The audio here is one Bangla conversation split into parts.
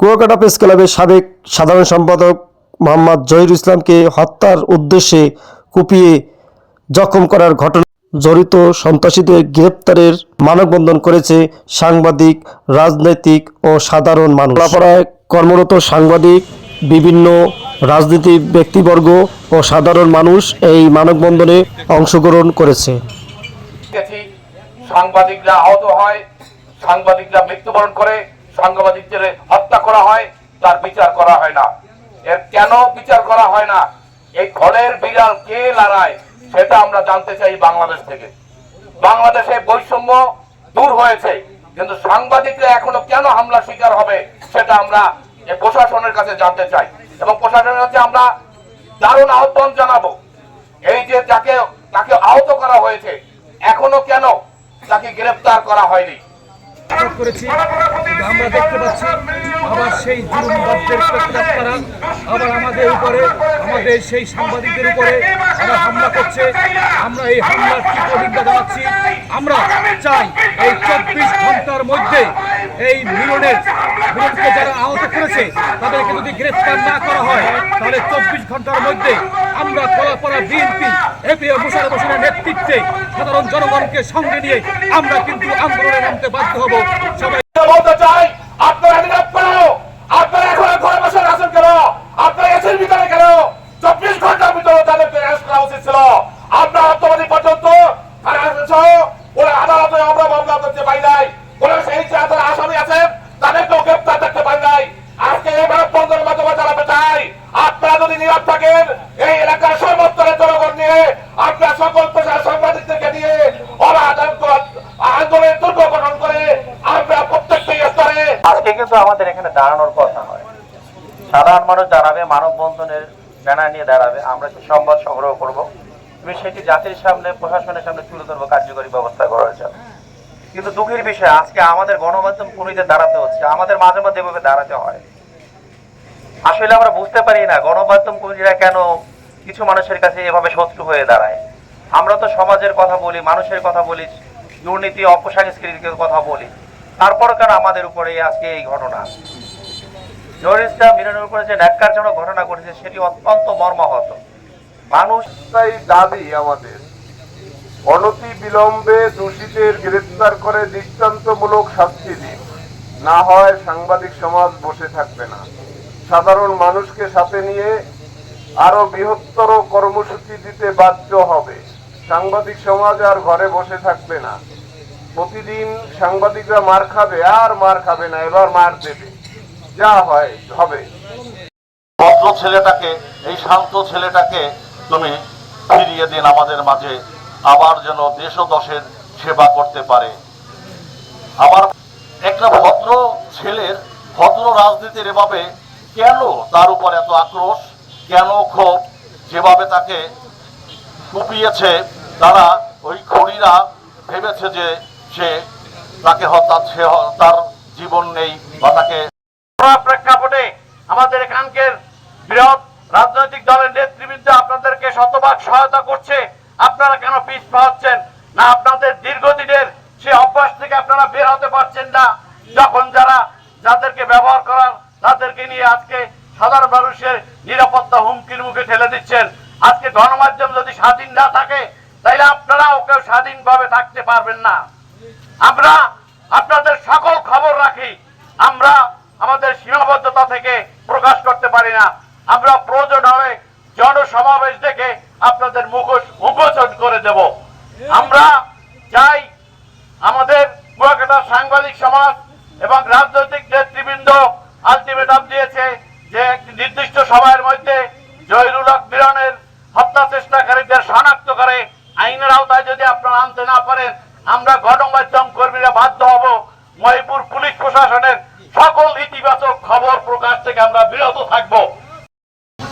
কুয়াকাটা প্রেস ক্লাবের সাবেক সাধারণ সম্পাদক মোহাম্মদ জহির ইসলামকে হত্যার উদ্দেশ্যে কুপিয়ে জখম করার ঘটনা জড়িত সন্ত্রাসীদের গ্রেপ্তারের মানববন্ধন করেছে সাংবাদিক, রাজনৈতিক ও সাধারণ মানুষ। কর্মরত সাংবাদিক, বিভিন্ন রাজনীতিক ব্যক্তিবর্গ ও সাধারণ মানুষ এই মানববন্ধনে অংশগ্রহণ করেছে। সাংবাদিকরা আহত হয়, সাংবাদিকরা মৃত্যুবরণ করে, সাংবাদিকদের হত্যা করা হয়, তার বিচার করা হয় না। এর কেন বিচার করা হয় না? এই ঘরের বিড়াল কে লড়ায়, সেটা আমরা জানতে চাই বাংলাদেশ থেকে। বাংলাদেশে বৈষম্য দূর হয়েছে, কিন্তু সাংবাদিকরা এখনও কেন হামলা শিকার হবে, সেটা আমরা প্রশাসনের কাছে জানতে চাই। এবং প্রশাসনের কাছে আমরা দারুণ আহ্বান জানাব। এই যে যাকে, তাকে আহত করা হয়েছে, এখনও কেন তাকে গ্রেফতার করা হয়নি? আটক করেছি। আমরা দেখতে পাচ্ছি, আবার সেই জুলুমবাদদের প্রত্যাত্মারা আবার আমাদের উপরে, আমাদের সেই সাংবাদিকদের উপরে আমরা হামলা করছে। আমরা এই হামলার তীব্র নিন্দা জানাচ্ছি। আমরা চাই এই চব্বিশ ঘণ্টার মধ্যে এই মিলনের মিলনকে যারা আহত করেছে, তাদেরকে যদি গ্রেফতার না করা হয়, তাহলে চব্বিশ ঘণ্টার মধ্যে আমরা কলাপাড়া বিএনপি, এপিএ মুশারফ হোসেনের নেতৃত্বে সাধারণ জনগণকে সঙ্গে নিয়ে আমরা কিন্তু আন্দোলনে নামতে বাধ্য হব। সবাই বলতে চাই আপনারা নিরাপদ আপনারা এখন ঘরে বসে আছেন কেন আপনারা এসির ভিতরে কেন চব্বিশ ঘণ্টার ভিতরে তাদেরকে অ্যারেস্ট করা উচিত ছিল আমরা বর্তমানে পর্যন্ত সহ ওরা আদালতে আমরা মামলা করতে পারি নাই ওরা সেই যে যারা আসামি আছেন তাদেরকেও গ্রেপ্তার দেখতে পাই নাই আজকে এই মানববন্ধনের মাধ্যমে জানাতে চাই আপনারা থাকেন এই এলাকার সর্বস্তরের জনগণ নিয়ে আপনারা সকল পেশার সাংবাদিকদেরকে নিয়ে ওরা আন্দোলনের দুর্গ গঠন করে আমরা প্রত্যেকটি স্তরে আজকে কিন্তু আমাদের এখানে দাঁড়ানোর কথা নয়। সাধারণ মানুষ দাঁড়াবে মানববন্ধনের ব্যানার নিয়ে দাঁড়াবে। আমরা সেই সংবাদ সংগ্রহ করব। এবং সেটি জাতির সামনে, প্রশাসনের সামনে তুলে ধরবো, কার্যকরী ব্যবস্থা করার জন্য। কিন্তু দুঃখের বিষয়, আজকে আমাদের গণমাধ্যম কর্মীদের দাঁড়াতে হচ্ছে। আমাদের মাঝে মাঝে এভাবে দাঁড়াতে হয়। আসলে আমরা বুঝতে পারি না গণমাধ্যম কর্মীরা কেন কিছু মানুষের কাছে এভাবে শত্রু হয়ে দাঁড়ায়। আমরা তো সমাজের কথা বলি, মানুষের কথা বলি, দুর্নীতি অপসংস্কৃতির কথা বলি। তারপর কেন আমাদের উপরে আজকে এই ঘটনা? জরিস্টা মিলনের উপরে যে ন্যাক্কারজনক ঘটনা ঘটেছে, সেটি অত্যন্ত মর্মাহত। মানুষ তাই দাবি আমাদের। অনতি বিলম্বে দোষীদের গ্রেফতার করে দৃষ্টান্তমূলক শাস্তি দিন। না হয় সাংবাদিক সমাজ বসে থাকবে না। সাধারণ মানুষকে সাথে নিয়ে আরও বৃহত্তর কর্মসূচি দিতে বাধ্য হবে। সাংবাদিক সমাজ আর ঘরে বসে থাকবে না। প্রতিদিন সাংবাদিকরা মার খাবে আর মার খাবে না, এবার মার দেবে। যা হয়, হবে। ভদ্র ছেলেটাকে, এই শান্ত ছেলেটাকে তুমি ফিরিয়ে দিন আমাদের মাঝে। আবার যেন দেশ দশের সেবা করতে পারে। আবার একটা ভদ্র ছেলের ভদ্র রাজনীতির এভাবে কেন তার উপর এত আক্রোশ, কেন ক্ষোভ? যেভাবে তাকে কুপিয়েছে, তারা ওই খড়িরা ভেবেছে যে সে তাকে হত্যা, সে তার জীবন নেই বা তাকে প্রেক্ষাপটে আমাদের এখানকার বৃহৎ রাজনৈতিক দলের নেতৃবৃন্দ আপনাদেরকে শতভাগ সহায়তা করছে। আপনারা কেন পিছ পাচ্ছেন না আপনাদের দীর্ঘদিনের সে অভ্যাস থেকে আপনারা বের হতে পারছেন না। যখন যারা যাদেরকে ব্যবহার করার তাদেরকে নিয়ে আজকে সাধারণ মানুষের নিরাপত্তা হুমকির মুখে ঠেলে দিচ্ছেন। আজকে গণমাধ্যম যদি স্বাধীন না থাকে, তাইলে আপনারা ওকে স্বাধীনভাবে থাকতে পারবেন না। আমরা আপনাদের সকল খবর রাখি। আমরা আমাদের সীমাবদ্ধতা থেকে প্রকাশ করতে পারি না। আমরা প্রয়োজন হবে জনসমাবেশ দেখে আপনাদের মুখোশ উন্মোচন করে দেব। আমরা চাই আমাদের সাংবাদিক সমাজ এবং রাজনৈতিক নেতৃবৃন্দ আলটিমেটাম দিয়েছে যে একটি নির্দিষ্ট সময়ের মধ্যে জহিরুল হক মিলনের হত্যা চেষ্টাকারীদের শনাক্ত করে। আইনের আওতায় যদি আপনারা আনতে না পারেন, আমরা গণমাধ্যম কর্মীরা বাধ্য হব মহিপুর পুলিশ প্রশাসনের সকল ইতিবাচক খবর প্রকাশ থেকে আমরা বিরত থাকব।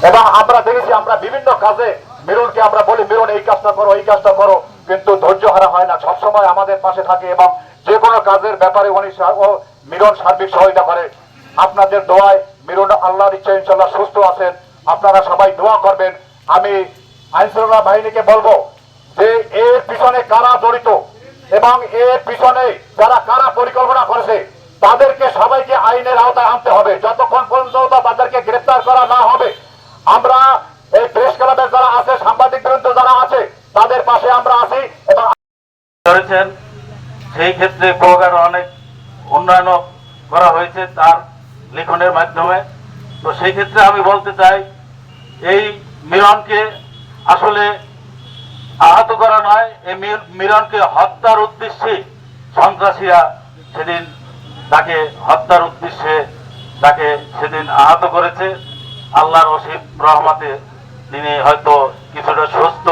এবং আমরা দেখেছি, আমরা বিভিন্ন কাজে মিরনকে আমরা বলি মিরন এই কাজটা করো, এই কাজটা করো, কিন্তু ধৈর্য হারা হয় না, সবসময় আমাদের পাশে থাকে এবং যে কোনো কাজের ব্যাপারে উনি মিরন সার্বিক সহায়তা করে। আপনাদের দোয়ায় মিরন আল্লাহর ইচ্ছা ইনশাল্লাহ সুস্থ আছেন। আপনারা সবাই দোয়া করবেন। আমি আইন শৃঙ্খলা বাহিনীকে বলব যে, এর পিছনে কারা জড়িত এবং এর পিছনে যারা কারা পরিকল্পনা করেছে, তাদেরকে সবাইকে আইনের আওতায় আনতে হবে। যতক্ষণ পর্যন্ত তাদেরকে গ্রেফতার করা না হবে, আমরা এই প্রেস ক্লাবের যারা আছে, সাংবাদিক বৃন্দ যারা আছে, তাদের পাশে আমরা আছি এবং সেই ক্ষেত্রে অনেক উন্নয়ন করা হয়েছে। তার লেখনের মাধ্যমে। তো সেই ক্ষেত্রে আমি বলতে চাই, এই মিলনকে আসলে আহত করা নয়, এই মিলনকে হত্যার উদ্দেশ্যে সন্ত্রাসীরা সেদিন তাকে হত্যার উদ্দেশ্যে তাকে সেদিন আহত করেছে। আল্লাহর অসীম রহমাতে তিনি হয়তো কিছুটা সুস্থ।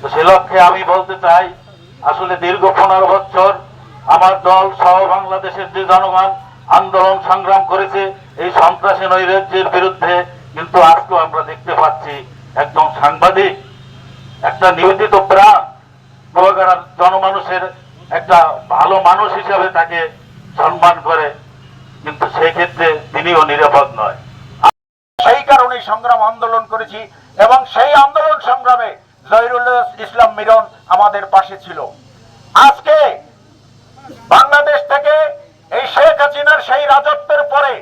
তো সে লক্ষ্যে আমি বলতে চাই, আসলে দীর্ঘ পনেরো বছর আমার দল সহ বাংলাদেশের যে জনগণ আন্দোলন সংগ্রাম করেছে, এই সন্ত্রাসী নৈরাজ্যের বিরুদ্ধে কিন্তু আজকেও আমরা দেখতে পাচ্ছি একদম সাংবাদিক, একটা নিবেদিত প্রাণ কুয়াকাটার জনমানুষের একটা ভালো মানুষ হিসাবে তাকে সম্মান করে, কিন্তু সেই ক্ষেত্রে তিনিও নিরাপদ নয়। সেই কারণে সংগ্রাম আন্দোলন করেছি এবং সেই আন্দোলন সংগ্রামে জহিরুল ইসলাম মিলন আমাদের পাশে ছিল। আজকে বাংলাদেশ থেকে এই শেখ হাসিনার সেই রাজত্বের পরে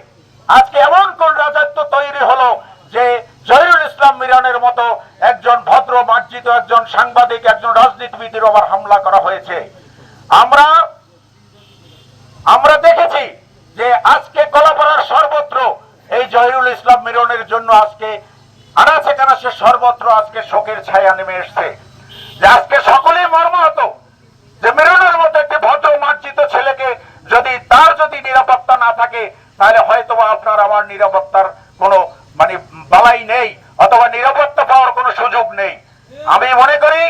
আজকে এমন কোন রাজত্ব তৈরি হলো যে জহিরুল ইসলাম মিলনের মতো একজন ভদ্র মার্জিত একজন সাংবাদিক, একজন রাজনীতিবিদের ওপর হামলা করা হয়েছে। আমরা আমরা দেখেছি যে আজকে কলাপাড়ার সর্বত্র এই জহিরুল ইসলাম মিরনের জন্য আজকে আনাচে কানাচে সর্বত্র আজকে শোকের ছায়া নেমে এসছে। যে আজকে সকলেই মর্মাহত যে মিরনের মতো একটি ভদ্র মার্জিত ছেলেকে যদি তার যদি নিরাপত্তা না থাকে, তাহলে হয়তো আপনার আমার নিরাপত্তার কোনো মানে বালাই নেই, অথবা নিরাপত্তা পাওয়ার কোনো সুযোগ নেই। আমি মনে করি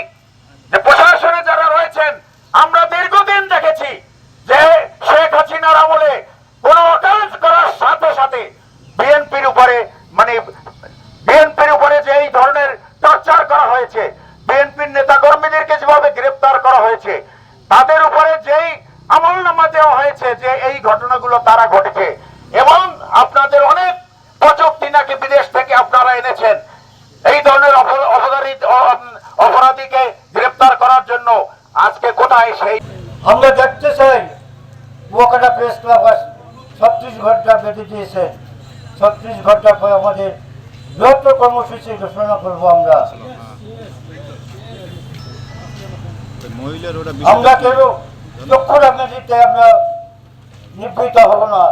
যে প্রশাসনে যারা রয়েছেন, আমরা দীর্ঘদিন দেখেছি যে শেখ হাসিনার আমলে কোন অকাজ করার সাথে সাথে বিএনপির উপরে মানে বিএনপির উপরে যে এই ধরনের টর্চার করা হয়েছে, বিএনপির নেতা কর্মীদেরকে যেভাবে গ্রেপ্তার করা হয়েছে, তাদের উপরে যেই আমল নামা দেওয়া হয়েছে যে এই ঘটনাগুলো তারা ঘটেছে। এবং আপনাদের অনেক প্রযুক্তি নাকি বিদেশ থেকে আপনারা এনেছেন। এই ধরনের অপরাধীকে গ্রেপ্তার করার জন্য আজকে কোথায় সেই আমরা দেখতে চাই কুয়াকাটা প্রেস ক্লাব ছত্রিশ ঘণ্টা বেঁধে দিয়েছে। ছত্রিশ ঘণ্টা পর আমাদের বৃহত্তর কর্মসূচি ঘোষণা করব আমরা। আমরা কেউ চক্ষু রাজনীতিতে আমরা নিবৃত হব না